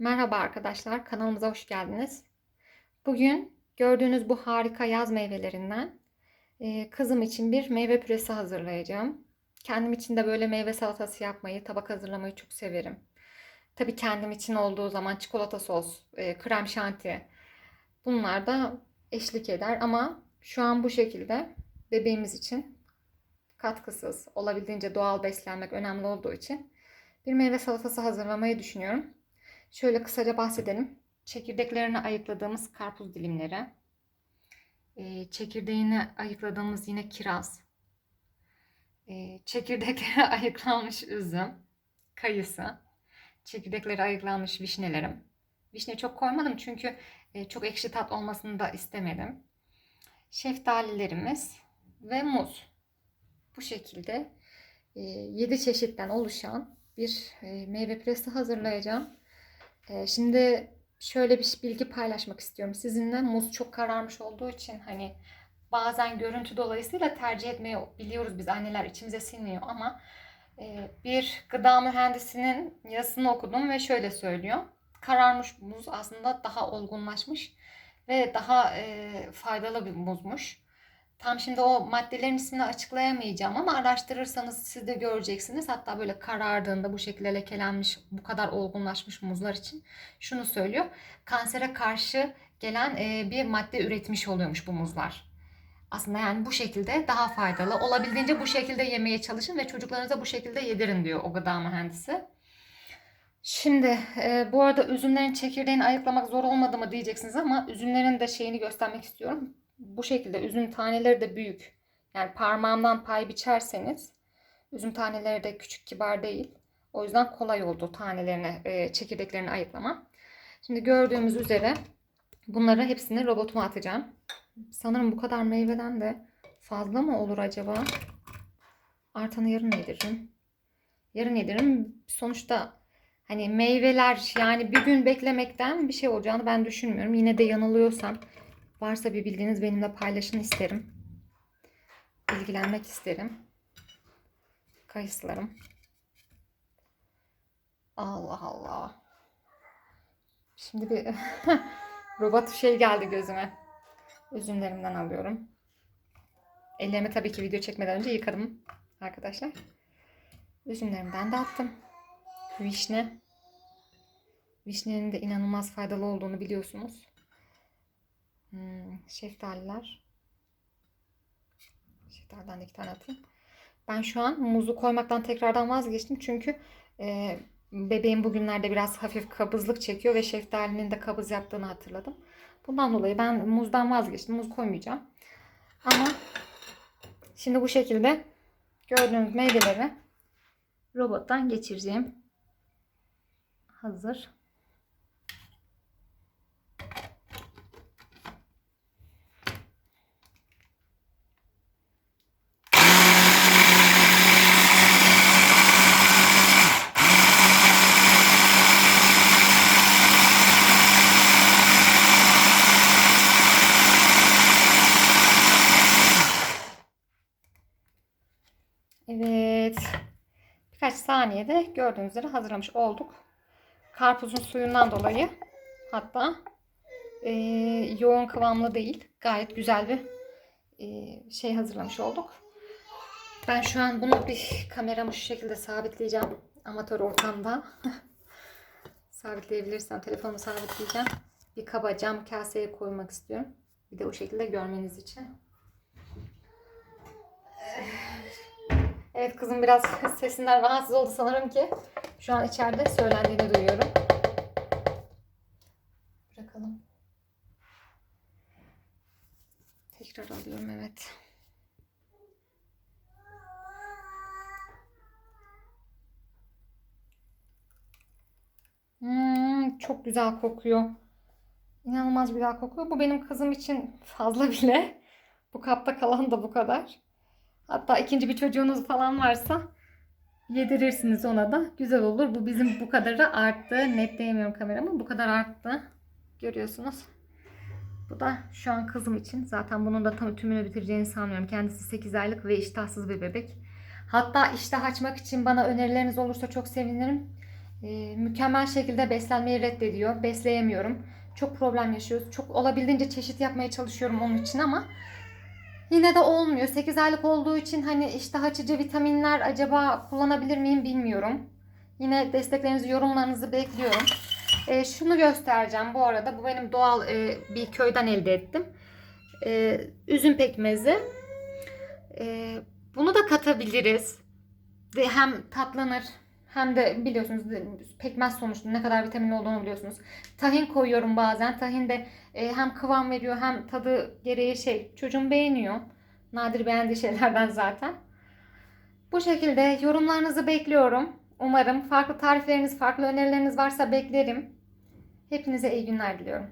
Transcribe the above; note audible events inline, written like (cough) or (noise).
Merhaba arkadaşlar, kanalımıza hoş geldiniz. Bugün gördüğünüz bu harika yaz meyvelerinden e, kızım için bir meyve püresi hazırlayacağım. Kendim için de böyle meyve salatası yapmayı, tabak hazırlamayı çok severim. Tabii kendim için olduğu zaman çikolata sos, e, krem şanti bunlar da eşlik eder ama şu an bu şekilde bebeğimiz için katkısız, olabildiğince doğal beslenmek önemli olduğu için bir meyve salatası hazırlamayı düşünüyorum. Şöyle kısaca bahsedelim. Çekirdeklerini ayıkladığımız karpuz dilimleri. Ee, çekirdeğini ayıkladığımız yine kiraz. Ee, çekirdekleri (laughs) ayıklanmış üzüm. Kayısı. Çekirdekleri ayıklanmış vişnelerim. Vişne çok koymadım çünkü e, çok ekşi tat olmasını da istemedim. Şeftalilerimiz ve muz. Bu şekilde 7 çeşitten oluşan bir e, meyve püresi hazırlayacağım. Ee, şimdi şöyle bir bilgi paylaşmak istiyorum sizinle. Muz çok kararmış olduğu için hani bazen görüntü dolayısıyla tercih etmeyi biliyoruz biz anneler içimize sinmiyor ama e, bir gıda mühendisinin yazısını okudum ve şöyle söylüyor. Kararmış muz aslında daha olgunlaşmış ve daha e, faydalı bir muzmuş. Tam şimdi o maddelerin ismini açıklayamayacağım ama araştırırsanız siz de göreceksiniz. Hatta böyle karardığında bu şekilde lekelenmiş, bu kadar olgunlaşmış muzlar için şunu söylüyor. Kansere karşı gelen e, bir madde üretmiş oluyormuş bu muzlar. Aslında yani bu şekilde daha faydalı. Olabildiğince bu şekilde yemeye çalışın ve çocuklarınıza bu şekilde yedirin diyor o gıda mühendisi. Şimdi e, bu arada üzümlerin çekirdeğini ayıklamak zor olmadı mı diyeceksiniz ama üzümlerin de şeyini göstermek istiyorum bu şekilde üzüm taneleri de büyük. Yani parmağımdan pay biçerseniz üzüm taneleri de küçük kibar değil. O yüzden kolay oldu tanelerini, e, çekirdeklerini ayıklama. Şimdi gördüğümüz üzere bunları hepsini robotuma atacağım. Sanırım bu kadar meyveden de fazla mı olur acaba? Artanı yarın yediririm. Yarın yediririm. Sonuçta hani meyveler yani bir gün beklemekten bir şey olacağını ben düşünmüyorum. Yine de yanılıyorsam Varsa bir bildiğiniz benimle paylaşın isterim. İlgilenmek isterim. Kayısılarım. Allah Allah. Şimdi bir (laughs) robot şey geldi gözüme. Üzümlerimden alıyorum. Ellerimi tabii ki video çekmeden önce yıkadım arkadaşlar. Üzümlerimden de attım. Vişne. Vişnenin de inanılmaz faydalı olduğunu biliyorsunuz. Hmm, şeftaliler. Şeftaliden de iki tane atayım. Ben şu an muzu koymaktan tekrardan vazgeçtim. Çünkü e, bebeğim bugünlerde biraz hafif kabızlık çekiyor ve şeftalinin de kabız yaptığını hatırladım. Bundan dolayı ben muzdan vazgeçtim. Muz koymayacağım. Ama şimdi bu şekilde gördüğünüz meyveleri robottan geçireceğim. Hazır. Evet. Birkaç saniyede gördüğünüz üzere hazırlamış olduk. Karpuzun suyundan dolayı hatta e, yoğun kıvamlı değil. Gayet güzel bir e, şey hazırlamış olduk. Ben şu an bunu bir kameramı şu şekilde sabitleyeceğim. Amatör ortamda. (laughs) Sabitleyebilirsem telefonumu sabitleyeceğim. Bir kaba cam kaseye koymak istiyorum. Bir de o şekilde görmeniz için. Evet kızım biraz (laughs) sesinden rahatsız oldu sanırım ki. Şu an içeride söylendiğini duyuyorum. Bırakalım. Tekrar alıyorum evet. Hmm, çok güzel kokuyor. İnanılmaz güzel kokuyor. Bu benim kızım için fazla bile. Bu kapta kalan da bu kadar. Hatta ikinci bir çocuğunuz falan varsa yedirirsiniz ona da. Güzel olur. Bu bizim bu kadarı arttı. Netleyemiyorum kameramı. Bu kadar arttı. Görüyorsunuz. Bu da şu an kızım için. Zaten bunun da tam tümünü bitireceğini sanmıyorum. Kendisi 8 aylık ve iştahsız bir bebek. Hatta iştah açmak için bana önerileriniz olursa çok sevinirim. e, mükemmel şekilde beslenmeyi reddediyor. Besleyemiyorum. Çok problem yaşıyoruz. Çok olabildiğince çeşit yapmaya çalışıyorum onun için ama yine de olmuyor. 8 aylık olduğu için hani iştah açıcı vitaminler acaba kullanabilir miyim bilmiyorum. Yine desteklerinizi, yorumlarınızı bekliyorum. E, şunu göstereceğim bu arada. Bu benim doğal e, bir köyden elde ettim. E, üzüm pekmezi. E, bunu da katabiliriz. Ve hem tatlanır hem de biliyorsunuz pekmez sonuçta ne kadar vitamin olduğunu biliyorsunuz. Tahin koyuyorum bazen. Tahin de e, hem kıvam veriyor hem tadı gereği şey çocuğum beğeniyor. Nadir beğendiği şeylerden zaten. Bu şekilde yorumlarınızı bekliyorum. Umarım farklı tarifleriniz, farklı önerileriniz varsa beklerim. Hepinize iyi günler diliyorum.